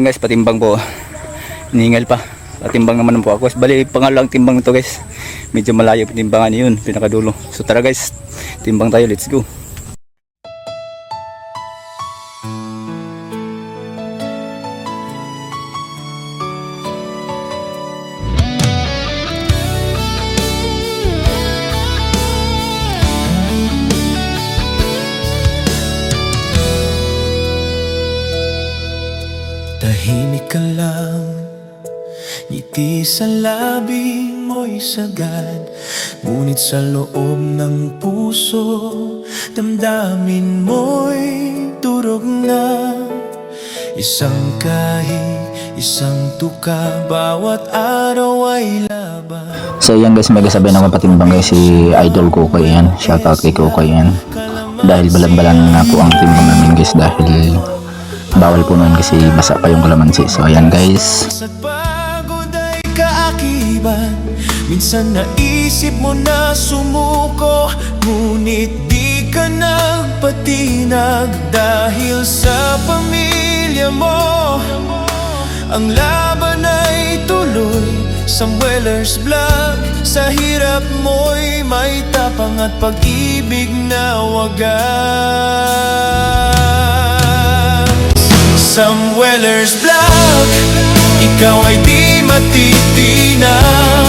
Yun guys, patimbang po. Ningal pa. Patimbang naman po ako. Bali, pangalang timbang to guys. Medyo malayo timbangan yun, pinakadulo. So tara guys, timbang tayo, let's go. Tahimik ka lang Ngiti sa labi mo'y sagad Ngunit sa loob ng puso Damdamin mo'y durog na Isang kahig, isang tuka Bawat araw ay laban So yan guys, may kasabay naman patimbang guys si Idol Kukoy yan. Shoutout kay Kukoy yan. Dahil balan-balan nga po ang timbang namin guys dahil bawal po noon kasi basa pa yung kalamansi. So ayan guys. Minsan naisip mo na sumuko Ngunit di ka nagpatinag Dahil sa pamilya mo Ang laban ay tuloy Samuelers Vlog Sa hirap mo'y may tapang at pag-ibig na wagas Samuelers Vlog. Ikaw ay di matitinag